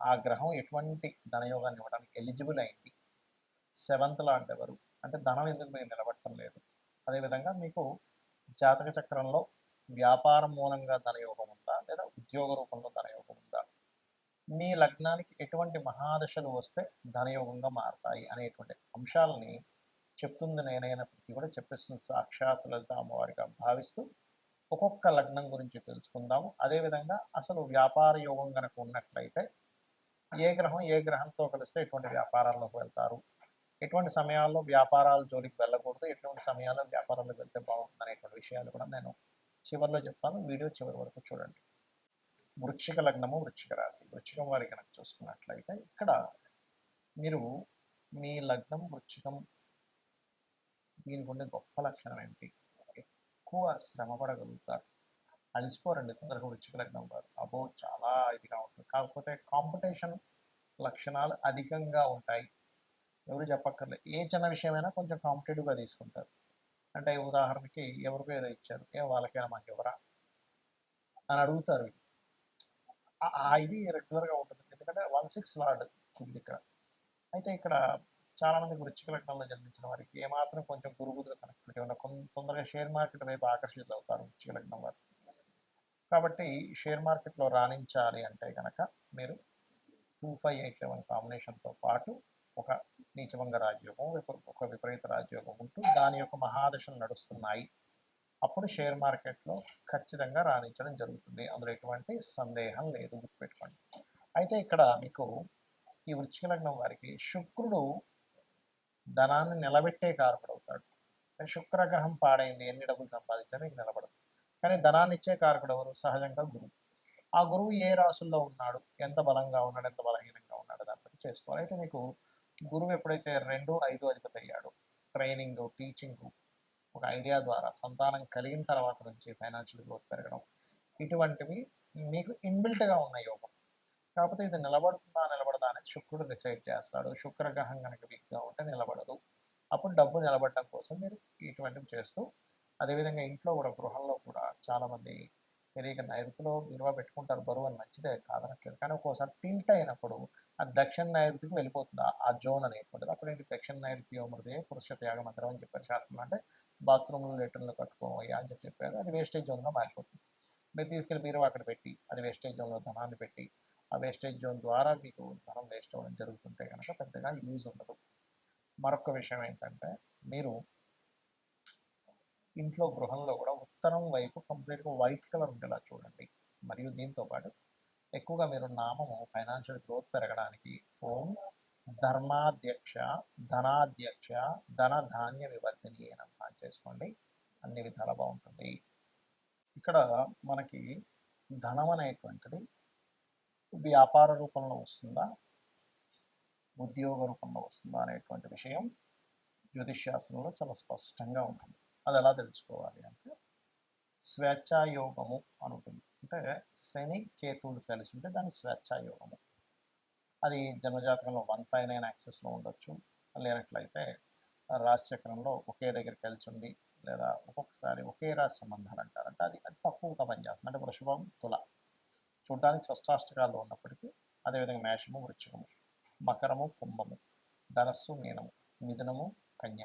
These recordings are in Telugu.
ఆ గ్రహం ఎటువంటి ధనయోగాన్ని ఇవ్వడానికి ఎలిజిబుల్ అయింది. సెవెంత్ లాంటి ఎవరు? అంటే ధనం ఎందుకు మీరు నిలబడటం లేదు? అదేవిధంగా మీకు జాతక చక్రంలో వ్యాపారం మూలంగా ధనయోగం ఉందా? లేదా ఉద్యోగ రూపంలో ధనయోగం ఉందా? మీ లగ్నానికి ఎటువంటి మహాదశలు వస్తే ధనయోగంగా మారతాయి అనేటువంటి అంశాలని చెప్తుంది నేనైనప్పటికీ కూడా చెప్పేస్తుంది. సాక్షాత్ లలిత అమ్మవారిగా భావిస్తూ ఒక్కొక్క లగ్నం గురించి తెలుసుకుందాము. అదేవిధంగా అసలు వ్యాపార యోగం కనుక ఉన్నట్లయితే ఏ గ్రహం ఏ గ్రహంతో కలిస్తే ఎటువంటి వ్యాపారాల్లోకి వెళ్తారు? ఎటువంటి సమయాల్లో వ్యాపారాల జోలికి వెళ్ళకూడదు? ఎటువంటి సమయాల్లో వ్యాపారాలకు వెళ్తే బాగుంటుంది అనేటువంటి విషయాలు కూడా నేను చివరిలో చెప్తాను. వీడియో చివరి వరకు చూడండి. వృక్షిక లగ్నము వృక్షిక రాశి. వృక్షికం వారి కనుక చూసుకున్నట్లయితే ఇక్కడ మీరు మీ లగ్నం వృక్షికం దీనికి ఉండే గొప్ప లక్షణం ఏంటి? ఎక్కువ శ్రమ పడగలుగుతారు. అలసిపోరండి తొందరగా వృశ్చిక లగ్నం వారు అబో చాలా ఇదిగా ఉంటుంది. కాకపోతే కాంపిటీషన్ లక్షణాలు అధికంగా ఉంటాయి. ఎవరు చెప్పక్కర్లేదు ఏ చిన్న విషయమైనా కొంచెం కాంపిటేటివ్గా తీసుకుంటారు. అంటే ఉదాహరణకి ఎవరికో ఏదో ఇచ్చారు. ఏ వాళ్ళకైనా మాకు ఎవరా అని అడుగుతారు. ఇది రెగ్యులర్గా ఉంటుంది. ఎందుకంటే వన్ సిక్స్ లార్డ్ కుజుడు ఇక్కడ. అయితే ఇక్కడ చాలా వృచ్చిక లగ్నంలో జన్మించిన వారికి ఏమాత్రం కొంచెం గురుగుదుల కనెక్ట్ ఏమన్నా కొంత తొందరగా షేర్ మార్కెట్ వైపు ఆకర్షితులు అవుతారు వృచ్చిక లగ్నం వారు. కాబట్టి షేర్ మార్కెట్లో రాణించాలి అంటే కనుక మీరు టూ ఫైవ్ ఎయిట్ లెవెన్ కాంబినేషన్తో పాటు ఒక నీచభంగ రాజ్యోగం ఒక విపరీత రాజ్యోగం ఉంటూ దాని యొక్క మహాదశలు నడుస్తున్నాయి. అప్పుడు షేర్ మార్కెట్లో ఖచ్చితంగా రాణించడం జరుగుతుంది. అందులో ఎటువంటి సందేహం లేదు గుర్తుపెట్టుకోండి. అయితే ఇక్కడ మీకు ఈ వృశ్చిక లగ్నం వారికి శుక్రుడు ధనాన్ని నిలబెట్టే కారకుడు అవుతాడు. శుక్రగ్రహం పాడైంది. ఎన్ని డబ్బులు సంపాదించారో మీకు నిలబడదు. కానీ ధనాన్ని ఇచ్చే కారకుడు ఎవరు? సహజంగా గురువు. ఆ గురువు ఏ రాసుల్లో ఉన్నాడు? ఎంత బలంగా ఉన్నాడు? ఎంత బలహీనంగా ఉన్నాడు? దాన్ని బట్టి చేసుకోవాలి. అయితే మీకు గురువు ఎప్పుడైతే రెండు ఐదు అధిపతి అయ్యాడు ట్రైనింగ్ టీచింగ్ ఒక ఐడియా ద్వారా సంతానం కలిగిన తర్వాత నుంచి ఫైనాన్షియల్ గ్రోత్ పెరగడం ఇటువంటివి మీకు ఇన్బిల్ట్గా ఉన్న యోగం. కాకపోతే ఇది నిలబడుతుందా నిలబడదా అనేది శుక్రుడు డిసైడ్ చేస్తాడు. శుక్రగ్రహం కనుక వీక్గా ఉంటే నిలబడదు. అప్పుడు డబ్బు నిలబడడం కోసం మీరు ఇటువంటివి చేస్తూ అదేవిధంగా ఇంట్లో కూడా గృహంలో కూడా చాలామంది తెలియక నైరుతిలో విలువ పెట్టుకుంటారు. బరువు అని మంచిదే కాదనట్లేదు. కానీ ఒక్కోసారి టిల్ట్ అయినప్పుడు ఆ దక్షిణ నైరుతికి వెళ్ళిపోతుంది. ఆ- జోన్ అనేటువంటిది. అప్పుడు ఏంటి? దక్షిణ నైరుతి యోమృదే పురుష త్యాగ మంత్రం అని చెప్పారు శాస్త్రం. అంటే బాత్రూమ్లు లెటర్లు కట్టుకోవయ్యా అని చెప్పి చెప్పారు. అది వేస్టేజ్ జోన్గా మారిపోతుంది. మీరు తీసుకెళ్ళి మీరు అక్కడ పెట్టి అది వేస్టేజ్ జోన్లో ధనాన్ని పెట్టి ఆ వేస్టేజ్ జోన్ ద్వారా మీకు ధనం వేస్ట్ అవ్వడం జరుగుతుంటే కనుక పెద్దగా యూజ్ ఉండదు. మరొక విషయం ఏంటంటే మీరు ఇంట్లో గృహంలో కూడా ఉత్తరం వైపు కంప్లీట్గా వైట్ కలర్ ఉండేలా చూడండి. మరియు దీంతో పాటు ఎక్కువగా మీరు నామము ఫైనాన్షియల్ గ్రోత్ పెరగడానికి ఓం ధర్మాధ్యక్ష ధనాధ్యక్ష ధన ధాన్య వివర్ధిని అని చేసుకోండి. అన్ని విధాలా బాగుంటుంది. ఇక్కడ మనకి ధనం అనేటువంటిది వ్యాపార రూపంలో వస్తుందా? ఉద్యోగ రూపంలో వస్తుందా అనేటువంటి విషయం జ్యోతిష్ శాస్త్రంలో చాలా స్పష్టంగా ఉంటుంది. అది ఎలా తెలుసుకోవాలి అంటే స్వేచ్ఛాయోగము అనుకుంది అంటే శని కేతువులు కలిసి ఉంటే దాన్ని స్వేచ్ఛాయోగము. అది జన్మజాతకంలో వన్ ఫైవ్ నైన్ యాక్సెస్లో ఉండొచ్చు. లేనట్లయితే రాశిచక్రంలో ఒకే దగ్గర కలిసి ఉండి లేదా ఒక్కొక్కసారి ఒకే రాశి సంబంధాలు అంటారంటే అది అది తక్కువగా పనిచేస్తుంది. అంటే వృషభం తుల. చూడడానికి షష్టాష్టకాల్లో ఉన్నప్పటికీ అదేవిధంగా మేషము వృక్షకము మకరము కుంభము ధనస్సు మీనము మిథునము కన్య.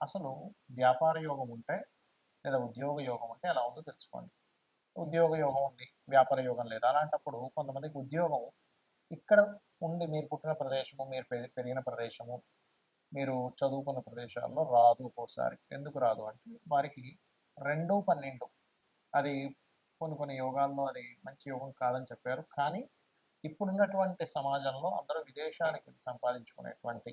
అసలు వ్యాపార యోగం ఉంటే లేదా ఉద్యోగ యోగం ఉంటే ఎలా ఉందో తెలుసుకోండి. ఉద్యోగ యోగం ఉంది వ్యాపార యోగం లేదు. అలాంటప్పుడు కొంతమందికి ఉద్యోగం ఇక్కడ ఉండి మీరు పుట్టిన ప్రదేశము మీరు పెరిగిన ప్రదేశము మీరు చదువుకున్న ప్రదేశాల్లో రాదు ఒక్కోసారి. ఎందుకు రాదు అంటే వారికి రెండు పన్నెండు అది కొన్ని కొన్ని యోగాల్లో అది మంచి యోగం కాదని చెప్పారు. కానీ ఇప్పుడున్నటువంటి సమాజంలో అందరూ విదేశానికి సంపాదించుకునేటువంటి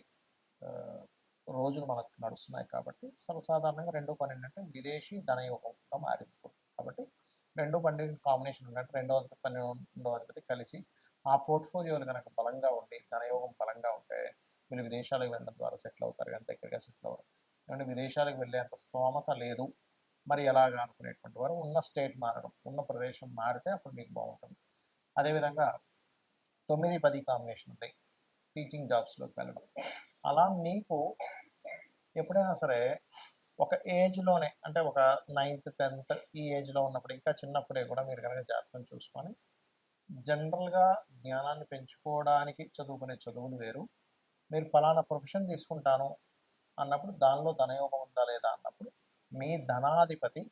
రోజులు మనకు నడుస్తున్నాయి కాబట్టి సర్వసాధారణంగా రెండు పన్నెండు అంటే విదేశీ ధనయోగంగా మారింది. కాబట్టి రెండు పన్నెండు కాంబినేషన్ ఉన్నట్టు రెండవ పన్నెండవ అధిపతి కలిసి ఆ పోర్ట్ఫోలియోలు కనుక బలంగా ఉండి ధనయోగం బలంగా ఉంటే వీళ్ళు విదేశాలకు వెళ్ళడం ద్వారా సెటిల్ అవుతారు కానీ దగ్గరగా సెటిల్ అవ్వరు. ఎందుకంటే విదేశాలకు వెళ్ళేంత స్తోమత లేదు. మరి ఎలాగా అనుకునేటువంటి వారు ఉన్న స్టేట్ మారడం ఉన్న ప్రదేశం మారితే అప్పుడు మీకు బాగుంటుంది. అదేవిధంగా తొమ్మిది పది కాంబినేషన్ ఉంది టీచింగ్ జాబ్స్లోకి వెళ్ళడం. అలా మీకు ఎప్పుడైనా సరే ఒక ఏజ్లోనే అంటే ఒక నైన్త్ టెన్త్ ఈ ఏజ్లో ఉన్నప్పుడు ఇంకా చిన్నప్పుడే కూడా మీరు కనుక జాతకం చూసుకొని జనరల్గా జ్ఞానాన్ని పెంచుకోవడానికి చదువుకునే చదువులు వేరు. మీరు ఫలానా ప్రొఫెషన్ తీసుకుంటాను అన్నప్పుడు దానిలో ధనయోగం ఉందా లేదా అన్నప్పుడు మీ ధనాధిపతి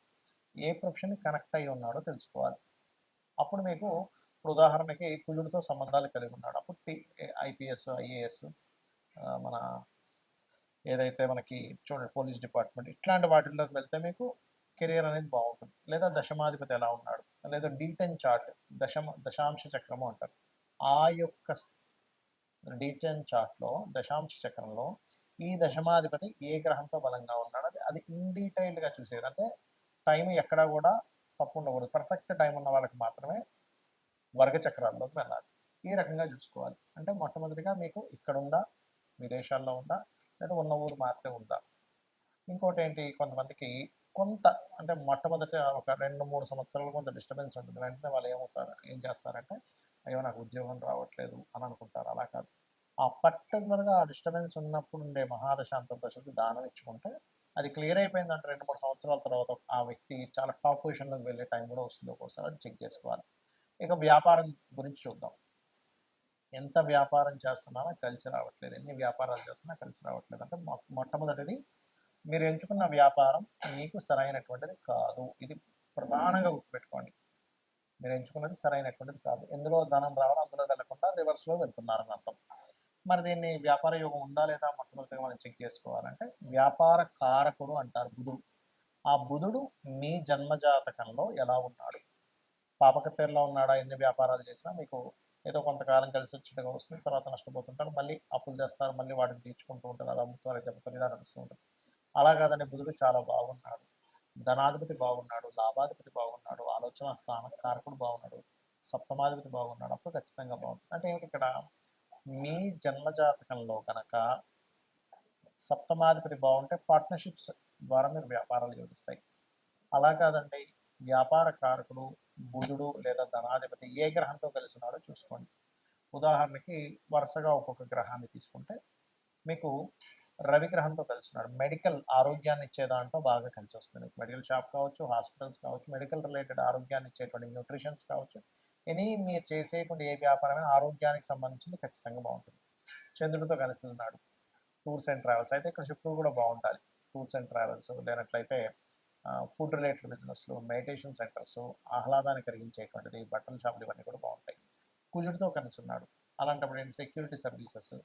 ఏ ప్రొఫెషన్ కనెక్ట్ అయి ఉన్నాడో తెలుసుకోవాలి. అప్పుడు మీకు ఉదాహరణకి కుజుడితో సంబంధాలు కలిగి ఉన్నాడు. అప్పుడు ఐపీఎస్ ఐఏఎస్ మన ఏదైతే మనకి చూడండి పోలీస్ డిపార్ట్మెంట్ ఇట్లాంటి వాటిల్లోకి వెళ్తే మీకు కెరియర్ అనేది బాగుంటుంది. లేదా దశమాధిపతి ఎలా ఉన్నాడు లేదా డీటెన్ చార్ట్ దశమ దశాంశ చక్రము అంటారు. ఆ యొక్క డీటెన్ చార్ట్లో దశాంశ చక్రంలో ఈ దశమాధిపతి ఏ గ్రహంతో బలంగా ఉన్నాడు అది అది ఇన్ డీటెయిల్డ్గా చూసేది. అంటే టైం ఎక్కడా కూడా తప్పు ఉండకూడదు. పర్ఫెక్ట్ టైం ఉన్న వాళ్ళకి మాత్రమే వర్గ చక్రాల్లోకి వెళ్ళాలి. ఈ రకంగా చూసుకోవాలి. అంటే మొట్టమొదటిగా మీకు ఇక్కడ ఉందా విదేశాల్లో ఉందా? లేదా ఉన్న ఊరు మాత్రమే ఉందా? ఇంకోటి ఏంటి కొంతమందికి కొంత అంటే మొట్టమొదటి ఒక రెండు మూడు సంవత్సరాలు కొంత డిస్టర్బెన్స్ ఉంటుంది. వెంటనే వాళ్ళు ఏమవుతారు? ఏం చేస్తారంటే అయ్యో నాకు ఉద్యోగం రావట్లేదు అని అనుకుంటారు. అలా కాదు. ఆ పర్టికులర్గా ఆ డిస్టర్బెన్స్ ఉన్నప్పుడు ఉండే మహాదశాంత దశకు దానం ఇచ్చుకుంటే అది క్లియర్ అయిపోయిందంటే రెండు మూడు సంవత్సరాల తర్వాత ఆ వ్యక్తి చాలా టాప్ పొజిషన్లోకి వెళ్ళే టైం కూడా వస్తుంది ఒక్కోసారి. అది చెక్ చేసుకోవాలి. ఇక వ్యాపారం గురించి చూద్దాం. ఎంత వ్యాపారం చేస్తున్నానో కలిసి రావట్లేదు. ఎన్ని వ్యాపారాలు చేస్తున్నా కలిసి రావట్లేదు. అంటే మొ- మొట్టమొదటిది మీరు ఎంచుకున్న వ్యాపారం మీకు సరైనటువంటిది కాదు. ఇది ప్రధానంగా గుర్తుపెట్టుకోండి. మీరు ఎంచుకున్నది సరైనటువంటిది కాదు. ఎందులో ధనం రావాలో అందులో వెళ్ళకుండా రివర్స్లో వెళ్తున్నారని అర్థం. మరి దీన్ని వ్యాపార యోగం ఉందా లేదా మొట్టమొదటిగా మనం చెక్ చేసుకోవాలంటే వ్యాపార కారకుడు అంటారు బుధుడు. ఆ బుధుడు మీ జన్మజాతకంలో ఎలా ఉన్నాడు? పాపక పేరులో ఉన్నాడా? ఎన్ని వ్యాపారాలు చేసినా మీకు ఏదో కొంతకాలం కలిసి వచ్చినట్టుగా వస్తుంది తర్వాత నష్టపోతుంటారు. మళ్ళీ అప్పులు చేస్తారు మళ్ళీ వాటిని తీర్చుకుంటూ ఉంటారు. అది అమ్ముతారు ఇది ఇలా నడుస్తూ ఉంటారు అలా కాదని బుధుడు చాలా బాగున్నాడు. ధనాధిపతి బాగున్నాడు లాభాధిపతి బాగున్నాడు ఆలోచన స్థానం కారకుడు బాగున్నాడు సప్తమాధిపతి బాగున్నాడు అప్పుడు ఖచ్చితంగా బాగుంటుంది. అంటే ఏమిటి ఇక్కడ? మీ జన్మజాతకంలో కనుక సప్తమాధిపతి బాగుంటే పార్ట్నర్షిప్స్ ద్వారా మీరు వ్యాపారాలు యోగిస్తాయి అలా కాదండి వ్యాపార కారకుడు బుధుడు లేదా ధనాధిపతి ఏ గ్రహంతో కలిసి ఉన్నాడో చూసుకోండి. ఉదాహరణకి వరుసగా ఒక్కొక్క గ్రహాన్ని తీసుకుంటే మీకు రవి గ్రహంతో కలిసి ఉన్నాడు మెడికల్ ఆరోగ్యాన్ని ఇచ్చే దాంట్లో బాగా కలిసి వస్తుంది. మెడికల్ షాప్ కావచ్చు హాస్పిటల్స్ కావచ్చు మెడికల్ రిలేటెడ్ ఆరోగ్యాన్ని ఇచ్చేటువంటి న్యూట్రిషన్స్ కావచ్చు ఎనీ మీరు చేసేటువంటి ఏ వ్యాపారమైన ఆరోగ్యానికి సంబంధించింది ఖచ్చితంగా బాగుంటుంది. చంద్రుడితో కలిసి ఉన్నాడు. Tours and travels. అయితే ఇక్కడ శుక్రుడు కూడా బాగుండాలి. టూర్స్ అండ్ ట్రావెల్స్ లేనట్లయితే ఫుడ్ రిలేటెడ్ బిజినెస్లు మెడిటేషన్ సెంటర్స్ ఆహ్లాదాన్ని కలిగించేటువంటిది బట్టల షాపులు ఇవన్నీ కూడా బాగుంటాయి. కుజుడితో కనుసున్నాడు ఉన్నాడు. అలాంటప్పుడు ఏంటి? సెక్యూరిటీ సర్వీసెస్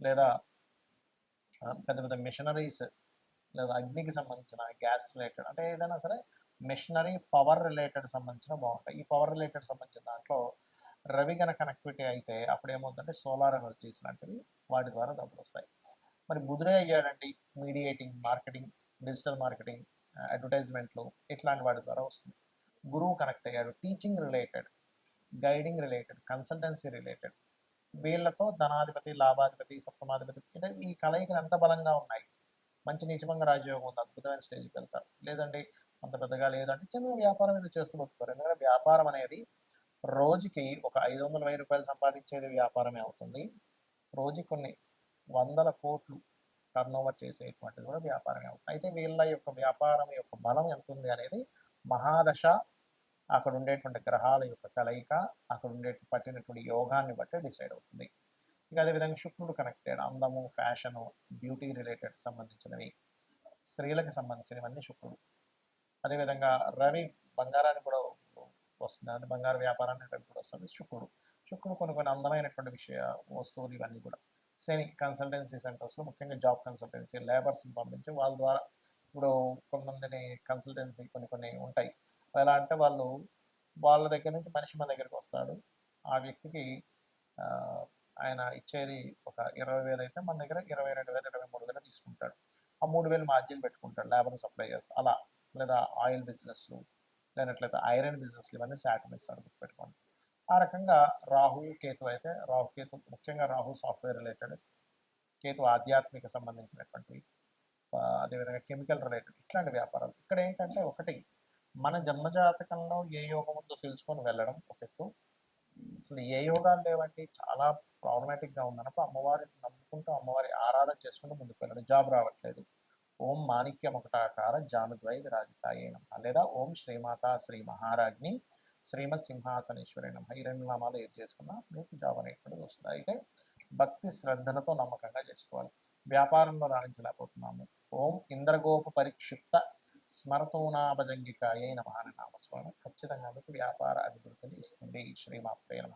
లేదా పెద్ద పెద్ద మిషనరీస్ లేదా అగ్నికి సంబంధించిన గ్యాస్ రిలేటెడ్ అంటే ఏదైనా సరే మిషనరీ పవర్ రిలేటెడ్ సంబంధించిన బాగుంటాయి. ఈ పవర్ రిలేటెడ్ సంబంధించిన దాంట్లో రవి గన కనెక్టివిటీ అయితే అప్పుడు ఏమవుతుందంటే సోలార్ ఎనర్జీస్ లాంటివి వాటి ద్వారా డబ్బులు వస్తాయి మరి బుధుడే అయ్యాడండి మీడియేటింగ్ మార్కెటింగ్ డిజిటల్ మార్కెటింగ్ అడ్వర్టైజ్మెంట్లు ఇట్లాంటి వాటి ద్వారా వస్తుంది. గురువు కనెక్ట్ అయ్యాడు. Teaching related guiding related consultancy related వీళ్ళతో ధనాధిపతి లాభాధిపతి సప్తమాధిపతి అంటే ఈ కలయికలు ఎంత బలంగా ఉన్నాయి? మంచి నిజమంగా రాజయోగం ఉంది. అద్భుతమైన స్టేజ్కి వెళ్తారు. లేదండి అంత పెద్దగా లేదంటే చిన్న వ్యాపారం ఏదో చేస్తూ బతుకుతారు. ఎందుకంటే వ్యాపారం అనేది రోజుకి ఒక ఐదు వందల వెయ్యి రూపాయలు సంపాదించేది వ్యాపారమే అవుతుంది. రోజుకి కొన్ని వందల కోట్లు టర్నోవర్ చేసేటువంటిది కూడా వ్యాపారమే అవుతుంది. అయితే వీళ్ళ యొక్క వ్యాపారం యొక్క బలం ఎంత ఉంది అనేది మహాదశ అక్కడ ఉండేటువంటి గ్రహాల యొక్క కలయిక అక్కడ ఉండే పట్టినటువంటి యోగాన్ని బట్టి డిసైడ్ అవుతుంది. ఇక అదేవిధంగా శుక్రుడు కనెక్టెడ్ అందము ఫ్యాషను బ్యూటీ రిలేటెడ్ సంబంధించినవి స్త్రీలకు సంబంధించినవన్నీ శుక్రుడు. అదేవిధంగా రవి బంగారాన్ని కూడా వస్తుంది. అంటే బంగారు వ్యాపారాన్ని రవి కూడా వస్తుంది శుక్రుడు. శుక్రుడు కొన్ని కొన్ని అందమైనటువంటి విషయ వస్తువులు ఇవన్నీ కూడా. శని కన్సల్టెన్సీ సెంటర్స్లో ముఖ్యంగా జాబ్ కన్సల్టెన్సీ లేబర్స్ని పంపించి వాళ్ళ ద్వారా ఇప్పుడు కొంతమందిని కన్సల్టెన్సీ కొన్ని కొన్ని ఉంటాయి. ఎలా అంటే వాళ్ళు వాళ్ళ దగ్గర నుంచి మనిషి మన దగ్గరికి వస్తాడు. ఆ వ్యక్తికి ఆయన ఇచ్చేది ఒక ఇరవై వేలు అయితే మన దగ్గర ఇరవై రెండు వేలు ఇరవై మూడు వేలు తీసుకుంటాడు. ఆ మూడు వేలు మార్జిన్ పెట్టుకుంటాడు. లేబర్ సప్లైయర్స్ అలా లేదా ఆయిల్ బిజినెస్లు లేనట్లయితే ఐరన్ బిజినెస్లు ఇవన్నీ శాటన్ ఇస్తాడు గుర్తుపెట్టుకోండి. ఆ రకంగా రాహు కేతు అయితే రాహు కేతు ముఖ్యంగా రాహు సాఫ్ట్వేర్ రిలేటెడ్ కేతు ఆధ్యాత్మిక సంబంధించినటువంటి అదేవిధంగా కెమికల్ రిలేటెడ్ ఇట్లాంటి వ్యాపారాలు. ఇక్కడ ఏంటంటే ఒకటి మన జన్మజాతకంలో ఏ యోగం ఉందో తెలుసుకొని వెళ్ళడం ఒక ఎత్తు. అసలు ఏ యోగాలు లేవంటే చాలా ప్రాబ్లమాటిక్గా గా అమ్మవారిని నమ్ముకుంటూ అమ్మవారి ఆరాధన చేసుకుంటూ ముందుకు వెళ్ళడం. జాబ్ రావట్లేదు. ఓం మాణిక్యం ఒకటాకార జానుద్వై విరాజితాయే లేదా ఓం శ్రీమాత శ్రీ మహారాజ్ని శ్రీమత్ సింహాసనేశ్వరి నమ. ఈ రెండు నామాలు ఏది చేసుకున్నా మీకు జాబ్ అనేటువంటిది వస్తుంది. అయితే భక్తి శ్రద్ధలతో నమ్మకంగా చేసుకోవాలి. వ్యాపారంలో రాణించలేకపోతున్నాము. ఓం ఇంద్రగోప పరిక్షిప్త స్మరతోనాభజంగికాయే నమ అనే నామస్మరణ ఖచ్చితంగా మీకు వ్యాపార అభివృద్ధిని ఇస్తుంది. శ్రీమాత్రే నమ.